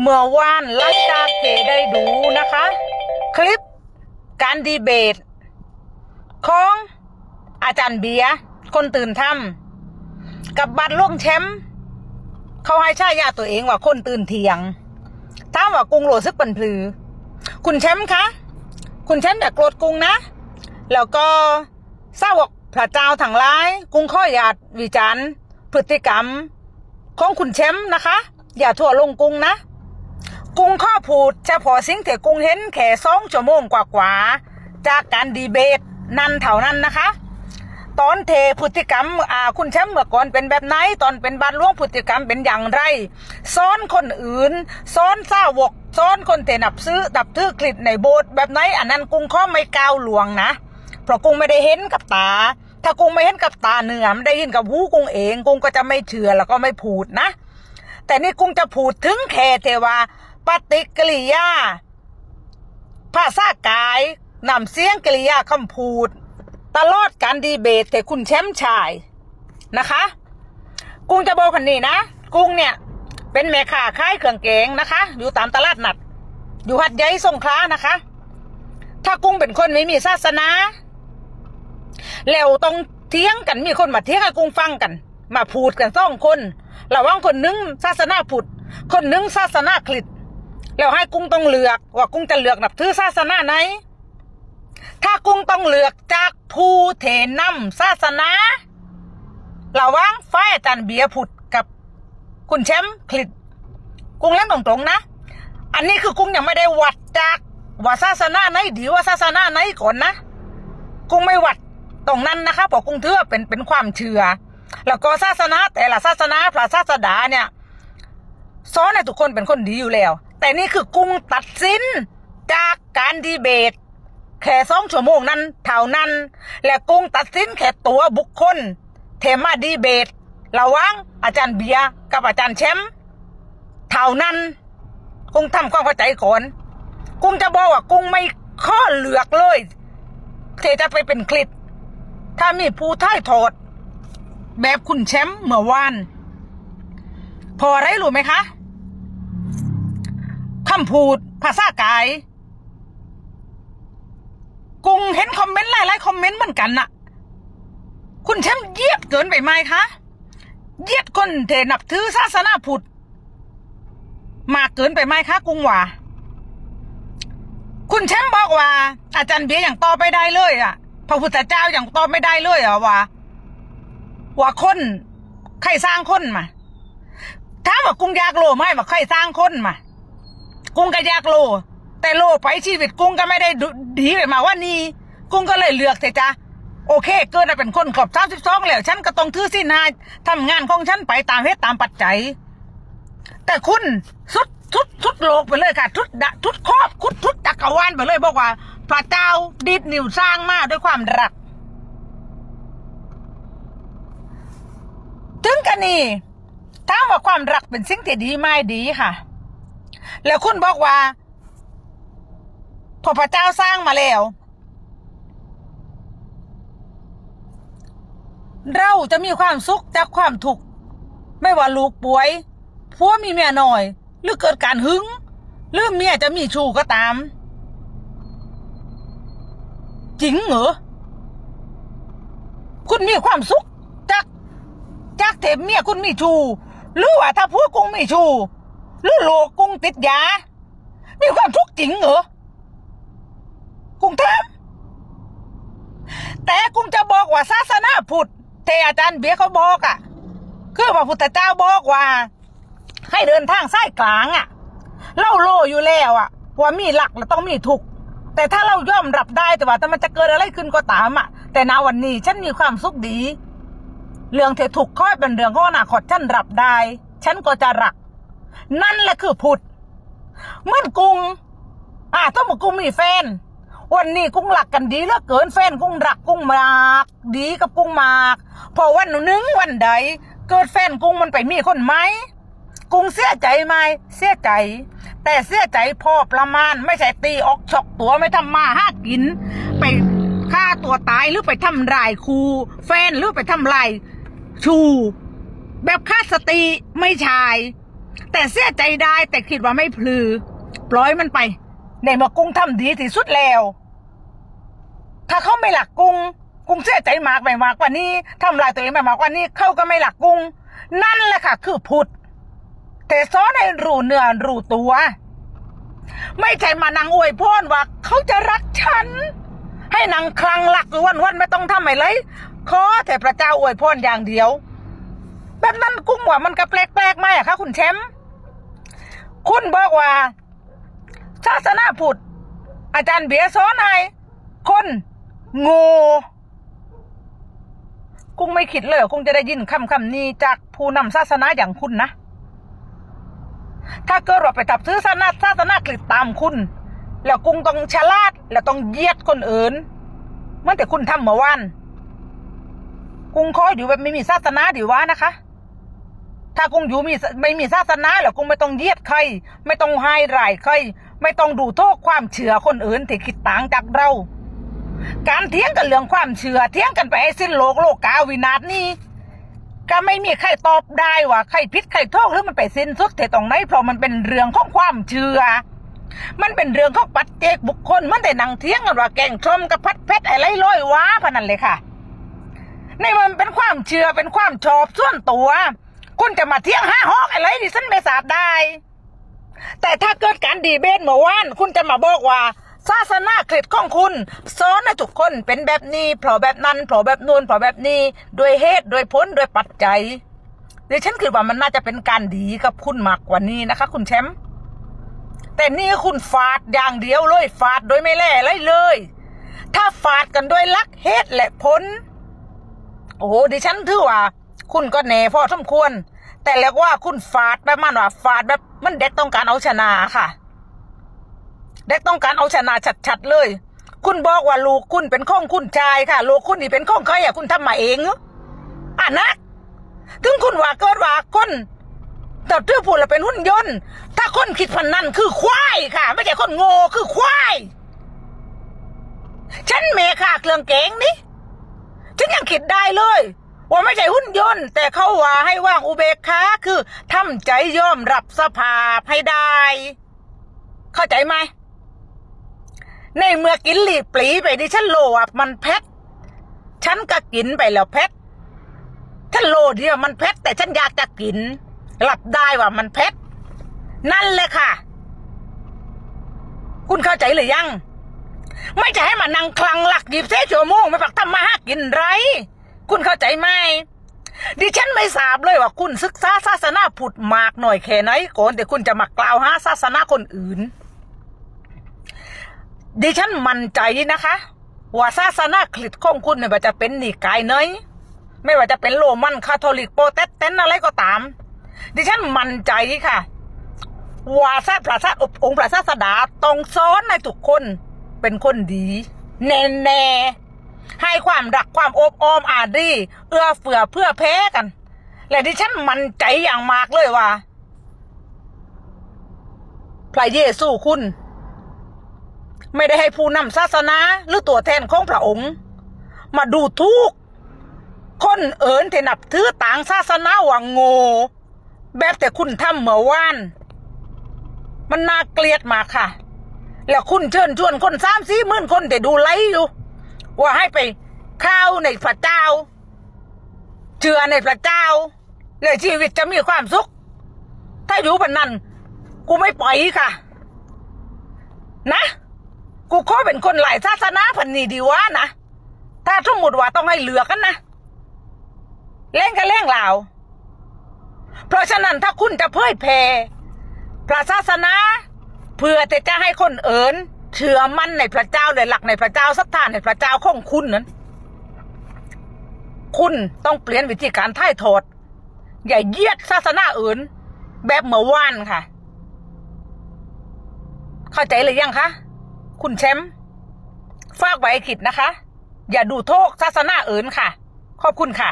เมื่อวานหลังจากเจได้ดูนะคะ คลิปการดีเบต ของอาจารย์เบียคนตื่นทำกับบัตรล่วงแชมป์เขาให้ชายาตัวเองว่าคนตื่นเถียงถาว่ากรุงโหลซึกปันพลือ คุณแชมป์คะคุณแชมป์อย่าโกรธกรุงนะ แล้วก็ทราบว่าพระเจ้าทั้งหลายกรุงข้อหยาดวิจารณ์พฤติกรรม ของคุณแชมป์นะคะ อย่าทั่วลงกรุงนะ กรุงข้อพูดเฉพาะสิ่งที่กรุงเห็นแค่สองชั่วโมงกว่าๆจากการดีเบตนั่นเท่านั้นนะคะ ตอนเทพฤติกรรมอ่าคุณแชมป์เมื่อก่อนเป็นแบบไหนตอนเป็นบ้านหลวงพฤติกรรมเป็นอย่างไรซ้อนคนอื่นซ้อนซาวกซ้อนคนเทนับซื้อดับทื่อคลิดในโบสถ์แบบไหนอันนั้นกรุงข้อไม่ก้าวหลวงนะเพราะกรุงไม่ได้เห็นกับตา ถ้ากรุงไม่เห็นกับตาเนื้อไม่ได้ยินกับหูกรุงเองกรุงก็จะไม่เชื่อแล้วก็ไม่พูดนะ แต่นี่กรุงจะพูดถึงแค่เทว่า ปฏิกิริยาภาษากายนำเสียงกริยาคำพูด ตลอดการดีเบตแต่คุณแชมป์ชายนะคะกรุงจะโบกคนนี้นะกรุงเนี่ย เป็นแม่ค้าขายเครื่องแกงนะคะ อยู่ตามตลาดนัด อยู่หัดใหญ่สงขลานะคะ ถ้ากรุงเป็นคนไม่มีศาสนา แล้วต้องเถียงกันมีคนมาเถียงให้กรุงฟังกัน มาพูดกันสองคนระว่างคนนึงศาสนาพุทธคนนึงศาสนาคริสต แล้วให้กรุงต้องเลือกว่ากุ้งจะเลือกนับถือศาสนาไหน ถ้ากุ้งต้องเลือกจากผู้เทนำศาสนาระว่างฝ่ายอาจารย์เบียร์พุทธกับคุณแชมป์คลิตกุ้งเล่นตรงๆนะ อันนี้คือกุ้งยังไม่ได้วัดจากว่าศาสนาไหนดีว่าศาสนาไหนก่อนนะ กุ้งไม่วัดตรงนั้นนะคะเพราะกุ้งเถือว่าเป็นเป็นความเชื่อ แล้วก็ศาสนาแต่ละศาสนาพระศาสดาเนี่ยสอนให้ทุกคนเป็นคนดีอยู่แล้ว แต่นี่คือกุ้งตัดสิน จากการดีเบต แค่สองชั่วโมงนั้นเท่านั้น และกุ้งตัดสินแค่ตัวบุคคลเทมาดีเบต ระหว่างอาจารย์เบียกับอาจารย์แชมป์เท่านั้น กุ้งทำความเข้าใจก่อนกุ้งจะบอกว่ากุ้งไม่ข้อเลือกเลยเทจะไปเป็นคลิป ถ้ามีผู้ท้ายโทษแบบคุณแชมป์เมื่อวาน พออะไรรู้ไหมคะำพูด ภาษากาย กุงเห็นคอมเมนต์หลายๆคอมเมนต์เหมือนกันน่ะ คุณแชมป์เยียดเกินไปไหมคะ เยียดคนเทนับถือศาสนาพุทธมากเกินไปไหมคะกุงว่าคุณแชมป์บอกว่า อาจารย์เบียร์อย่างต่อไปได้เลยอะพระพุทธเจ้าอย่างต่อไม่ได้เลยอะว่าว่าคนใครสร้างคนมาถามว่ากุงอยากโลไหมว่าใครสร้างคนมา กุ้งก็อยากโล แต่โลไปชีวิตกุ้งก็ไม่ได้ดีไปมาว่านี่กุ้งก็เลยเลือกแต่จ้ะโอเค เกิดมาเป็นคนขอบสามสิบสองแล้ว ฉันก็ต้องถือสินหาทำงานของฉันไปตามเหตุตามปัจจัย แต่คุณสุดทุดทุดโลกไปเลยค่ะ ทุดดะทุดครอบคุดทุดจักรวาลไปเลยบอกว่าพระเจ้าดิดนิวสร้างมาด้วยความรัก ถึงกันนี่ถามว่าความรักเป็นสิ่งที่ดีไหมดีค่ะ แล้วคุณบอกว่าพอพระเจ้าสร้างมาแล้ว เราจะมีความสุขจากความทุกข์ไม่ว่าลูกป่วยผัวมีเมียน้อย หรือเกิดการหึงหรือเมียจะมีชู้ก็ตาม จริงเหรอคุณมีความสุขจากจากเทมเมียคุณมีชูหรือว่าถ้าพวกกุ้งมีชู หรือโลกกุ้งติดยา มีความทุกข์จริงเหรอกุ้งถามแต่กุ้งจะบอกว่าศาสนาพุทธเทอาจารย์เบียเขาบอกอะ่ะ คือพระพุทธเจ้าบอกว่า ให้เดินทางสายกลางอะ่ะ เล่าโลอยู่แล้วอะ่ะ ว่ามีหลักแล้วต้องมีทุกข์แต่ถ้าเราย่อมรับได้แต่ว่าถ้ามันจะเกิดอะไรขึ้นก็ตามอะ่ะ แต่ณวันนี้ฉันมีความสุขดี เรื่องเธอถูกค่อยเป็นเรื่องของอนาคตฉันรับได้ ฉันก็จะรัก นั่นแหละคือพุทธเหมื่อนกุงอ่าถ้าหมดกุงมีแฟน วันนี้กุ้งหลักกันดีเหลือเกินแฟนกุ้งรักกุ้งมากดีกับกุ้งมากพอวันหนึ่งวันใด เกิดแฟนกุ้งมันไปมีคนไหมกุ้งเสียใจไหมเสียใจ แต่เสียใจพอประมาณไม่ใช่ตีออกฉกตัวไม่ทำมาห้ากิน ไปฆ่าตัวตายหรือไปทำลายครูแฟนหรือไปทำลายชู แบบฆ่าสติไม่ชาย แต่เสียใจได้แต่คิดว่าไม่พลือ ปล่อยมันไปในเมื่อกุ้งทำดีที่สุดแล้ว ถ้าเขาไม่หลักกุ้ง กุ้งเสียใจมากไปมากกว่านี้ทำลายตัวเองไปมากกว่านี้เขาก็ไม่หลักกุ้ง นั่นแหละค่ะ คือพุทธแต่ซ้อนให้รู้เนื้อรูตัว ไม่ใช่มานังอวยพรว่าเขาจะรักฉัน ให้นางคลังหลักวันวันๆไม่ต้องทำอะไรเลยขอแต่พระเจ้าอวยพรอย่างเดียว แบบนั้นกุ้งว่ามันก็แปลกๆไหมอะคะคุณแชมป์คุณบอกว่าศาสนาพุทธอาจารย์เบียสอนให้คนโง่กุ้งไม่คิดเลยว่ากุ้งจะได้ยินคำคำนี้จากผู้นำศาสนาอย่างคุณนะ ถ้าเกิดว่าไปตับซื้อศาสนาศาสนากฤษตามคุณ แล้วกุ้งต้องฉลาด แล้วต้องเยียดคนอื่นเมื่อนแต่คุณทำเมื่อวานกุ้งคอยอยู่แบบไม่มีศาสนาดีวะนะคะ ถ้ากุ้งอยู่มีไม่มีศาสนาแล้วกุ้งไม่ต้องเยียดใคร ไม่ต้องให้รายใคร ไม่ต้องดูโทษความเชื่อคนอื่นที่คิดต่างจากเรา การเถียงกันเรื่องความเชื่อเถียงกันไปให้สิ้นโลกโลกกาวินาศนี้ก็ไม่มีใครตอบได้ว่าใครผิดใครถูกหรือมันไปสิ้นสุดแต่ตรงไหนเพราะมันเป็นเรื่องของความเชื่อ มันเป็นเรื่องของปัจเจกบุคคลมันแต่นังเที่ยงกันว่าแก่งชมกับพัดเพชรอะไรลอยว้าพนันเลยค่ะในมันเป็นความเชื่อเป็นความชอบส่วนตัว คุณจะมาเที่ยงห้าฮอกอะไรดิฉันไม่ทราบได้ แต่ถ้าเกิดการดีเบตเมื่อวานคุณจะมาบอกว่าศาสนาคริสต์ของคุณสอนให้ทุกคนเป็นแบบนี้เพราะแบบนั้นเพราะแบบนูนเพราะแบบนี้ด้วยเหตุด้วยผลด้วยปัจจัยดิฉันคิดว่ามันน่าจะเป็นการดีกับคุณมากกว่านี้นะคะ คุณแชมป์แต่นี่คุณฟาดอย่างเดียวเลยฟาดโดยไม่แล่ไรเลย ถ้าฟาดกันด้วยลักเหตุและผลโอ้โหดิฉันถือว่า คุณก็แน่พอสมควร แต่แล้วว่าคุณฟาดแบบมันว่าฟาดแบบมันเด็กต้องการเอาชนะค่ะ เด็กต้องการเอาชนะชัดๆเลย คุณบอกว่าลูกคุณเป็นข้องคุณชายค่ะ ลูกคุณนี่เป็นข้องใครอะคุณทำมาเองอะนะถึงคุณว่าเกิดว่าคนแต่เตื้อพูดแล้วเป็นหุ่นยนต์ ถ้าคนคิดพันนั้นคือควายค่ะ ไม่ใช่คนโง่คือควายฉันเมค่ะเครื่องเก๋งนี่ฉันยังคิดได้เลย ว่าไม่ใช่หุ่นยนต์ แต่เขาว่าให้ว่างอุเบกขาคือทำใจยอมรับสภาพให้ได้ เข้าใจไหม ในเมื่อกินหลีปลีไปดิฉันโลว่ามันเพชรฉันก็กินไปแล้วเพชรฉันโลเดียวมันเพชรแต่ฉันอยากจะกินหลับได้ว่ามันเพชรนั่นเลยค่ะ คุณเข้าใจหรือยัง ไม่จะให้มานั่งคลังหลักหยิบเสชั่วโมงไม่ปักทำมาหากินไร คุณเข้าใจไหมดิฉันไม่ทราบเลยว่าคุณศึกษาศาสนาพุทธมากหน่อยแค่ไหนก่อนแต่คุณจะมากล่าวหาศาสนาคนอื่น ดิฉันมั่นใจนะคะ ว่าศาสนาคริสต์ของคุณไม่ว่าจะเป็นนิกายไหนไม่ว่าจะเป็นโรมันคาทอลิกโปรเตสแตนต์อะไรก็ตาม ดิฉันมั่นใจค่ะว่าซาพระซาองค์พระศาสดาต้องสอนให้ทุกคนเป็นคนดี แน่แน่ ให้ความรักความอบอ้อมอารีเอื้อเฟื้อเพื่อแพ้กัน และดิฉันมั่นใจอย่างมากเลยว่าพระเยซูคุณ ไม่ได้ให้ผู้นำศาสนาหรือตัวแทนของพระองค์ มาดูทุกคนเอิญที่นับถือต่างศาสนาว่าโง่แบบแต่คุณทำเมื่อวาน มันน่าเกลียดมากค่ะ แล้วคุณเชิญชวนคนสามสี่หมื่นคนแต่ดูไลฟ์อยู่ ว่าให้ไปเข้าในพระเจ้า เชื่อในพระเจ้าและชีวิตจะมีความสุข ถ้าอยู่แบบนั้น กูไม่ปล่อยค่ะ นะ กูขอเป็นคนหลายศาสนาพันนี้ดีวะนะ ถ้าสมมติว่าต้องให้เหลือกันนะเล่นกันเล่งเหล่าเพราะฉะนั้นถ้าคุณจะเผยแผ่พระศาสนา เพื่อที่จะให้คนเอิญ เชื่อมั่นในพระเจ้าเลยหลักในพระเจ้าศรัทธาในพระเจ้าของคุณนั้น คุณต้องเปลี่ยนวิธีการถ่ายทอดอย่าเยียดศาสนาอื่น แบบเมื่อวานค่ะ เข้าใจหรือยังคะคุณแชมป์ฝากไว้ให้คิดนะคะ อย่าดูโทษศาสนาอื่นค่ะ ขอบคุณค่ะ